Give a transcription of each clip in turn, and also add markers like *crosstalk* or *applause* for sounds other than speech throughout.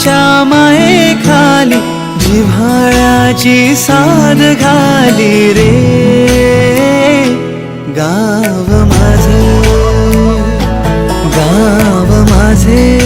तुझ्या माये खाली जिव्हाळ्याची साध घाली रे. गाव माझे गाव माझे.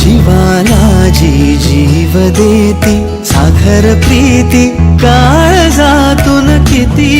जीवाला जी जीव देती साखर प्रीती काळजातून किती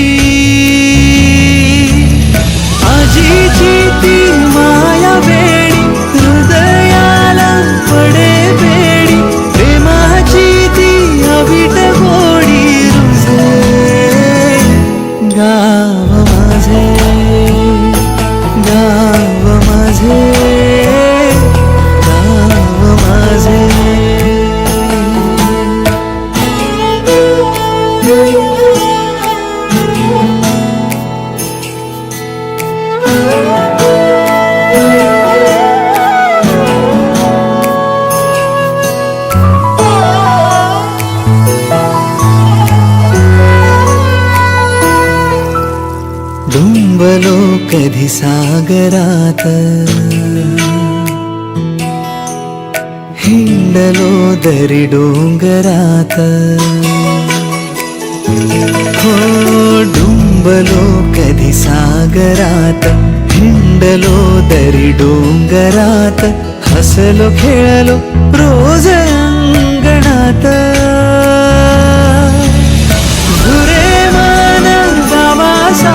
ದುಂಬಲೋಕಧಿ ಸಾಗರಾತ ಹಿಂಡಲೋ ಹಿಂಡಲೋದರಿ ಡೋಂಗರಾತ ಹೋ ಡುಂಬಲೋಕಧಿಸಾಗರಾತ ಹಿಂಡಲೋದರಿ ಡೋಂಗರಾತ ಹಸಲು ಖೇಳಲು ರೋಜ ಅಂಗಣಾತ ಗುರೇ ಮಾನ ಬಾಬಾ ಸಾ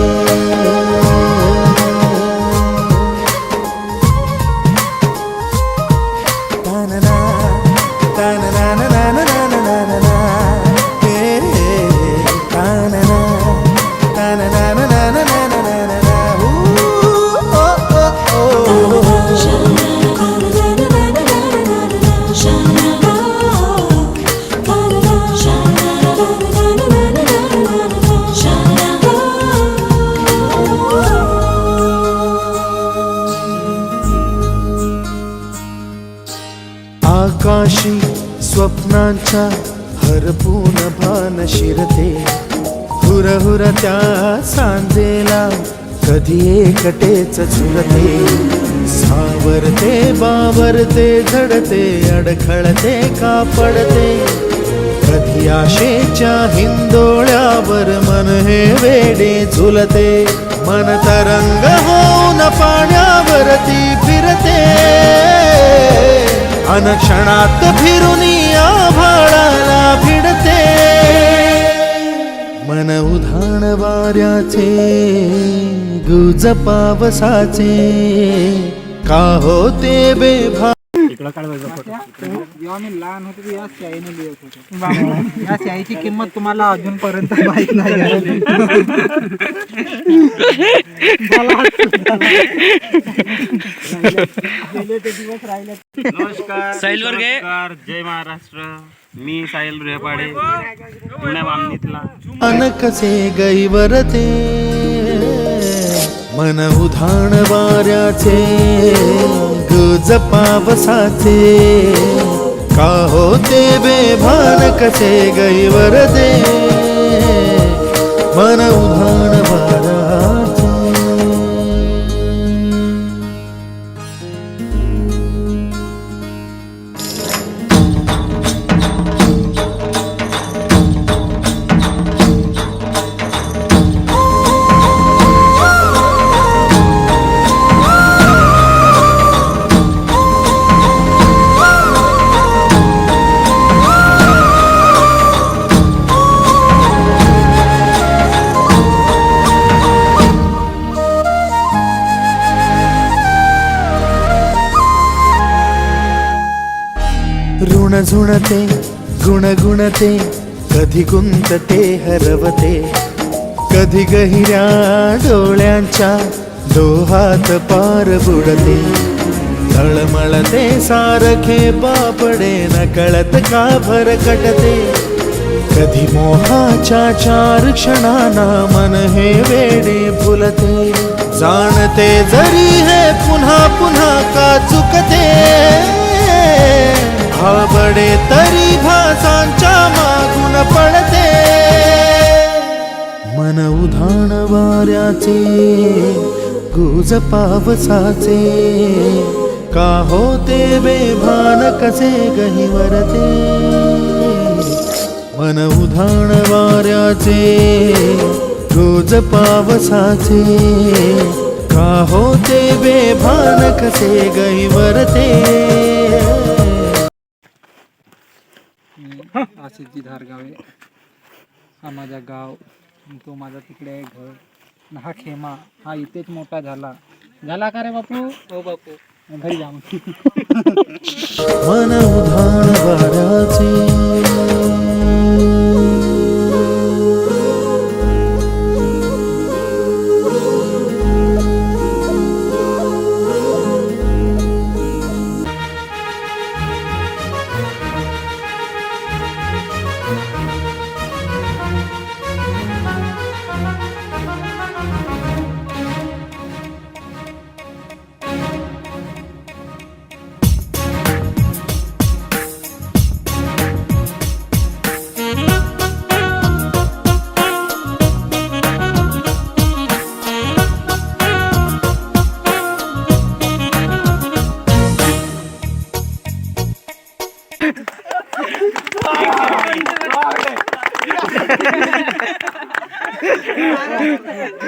हरपून भान शिरते. हुर हुर त्या सांजेला कधी एकटेच झुलते सावरते बावरते झडते अडखळते का पडते कधी आशेच्या हिंदोळ्यावर मन हे वेडे झुलते. मन तरंग होऊन पाण्यावरती फिरते. अनक्षणात फिरून वाऱ्याचे गुज पावसाचे का होते बेभा जेव्हा मी लहान होतो तेव्हा याच शाईने लिहित होतो. या शाईची किंमत तुम्हाला अजूनपर्यंत माहीत नाही आहे. गेले ते दिवस राहिले. नमस्कार. नमस्कार जय महाराष्ट्र. मी साहिल रेपाडे पुण्या बामणीतला मन कसे गैवरते मन उधाण वाऱ्याचे. गुज पावसाचे का होते बेभान कसे गैवरते मन ऋण झुणते गुणगुणते कधी गुंतते हरवते कधी गहिऱ्या डोळ्यांच्या दोहात पार बुडते तळमळते सारखे बापडे न कळत का भरकटते कधी मोहाच्या चार क्षणाना मन हे वेडे फुलते जाणते जरी हे पुन्हा पुन्हा का चुकते उधाण वाऱ्याचे गुज पावसाचे. का होते बेभान कसे गहिवरते मन उधाण वाऱ्याचे गुज पावसाचे. का होते बेभान कसे गहिवरते मी आशिषजी धारगावे हा माझा गाव. तो माझा तिकडे आहे घर. आणि हा खेमा हा इथेच मोठा झाला. झाला का रे बापू? हो बापू. घरी जा मग. *laughs* मन उधाण वाऱ्याचे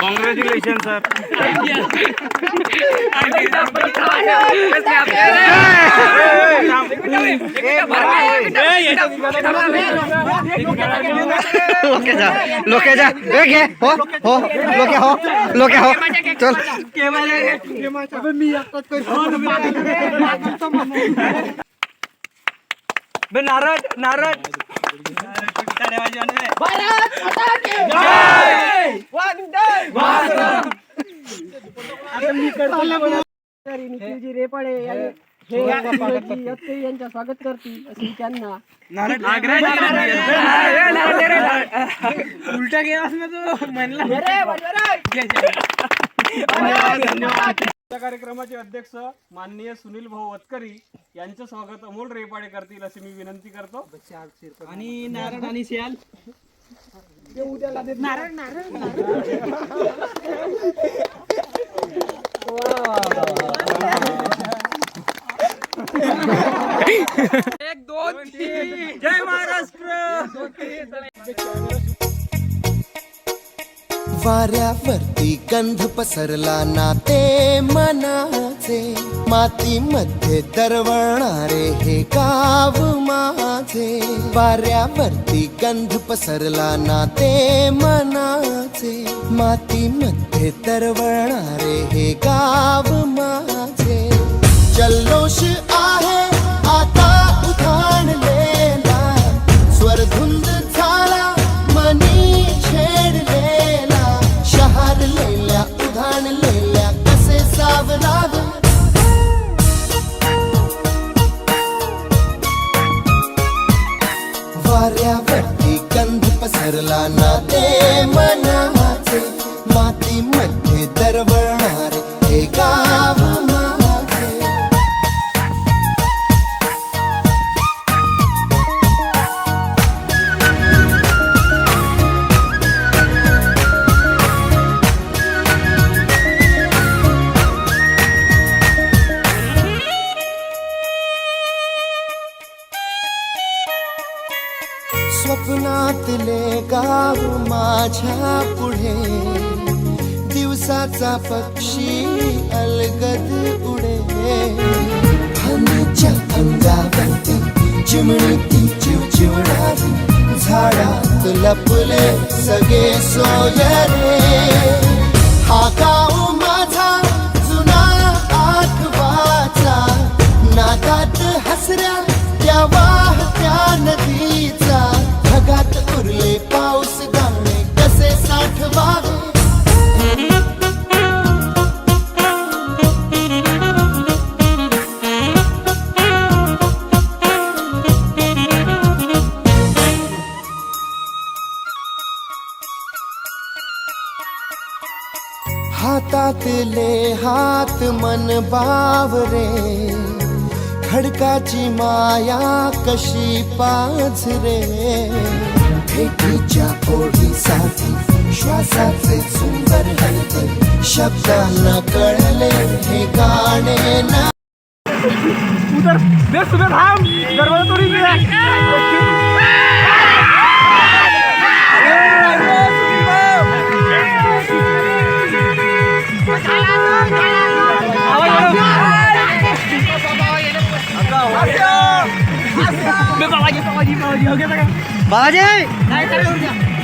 कॉंग्रॅच्युलेशन सर लोके जा लोके जा। घे हो हो लोके हो लोके हो। चल। नारळ नारळ यांच्या स्वागत करतील अशी त्यांना उलटा गेला तो म्हणला या कार्यक्रमाचे अध्यक्ष माननीय सुनील भाऊ वतकरी यांचं स्वागत अमोल रेपाडे करतील अशी मी विनंती करतो. आणि नारळ आणि शियाल जय महाराष्ट्र. वाऱ्यावरती गंध पसरला ना ते मनाचे. मातीमध्ये दरवळणारे हे गाव माझे. वाऱ्यावरती गंध पसरला ना ते मनाचे. मातीमध्ये दरवळणारे हे गाव माझे. जल्लोष आहे आता उधाणलेला स्वरधुंद lay, lay. गाव माझ्या पुढे. दिवसाचा पक्षी अलगद उडे हनीच्या अंगावरती चिमणी चिव चिवणारी झाडात लपले सगळे सोयरे. हा हातातले हात मन बावरे खडकाची माया कशी पाझरे भेटीच्या ओढीसाठी श्वासाचे सुंदर हलते शब्दांना कळले हे गाणे ना बाबाजी ही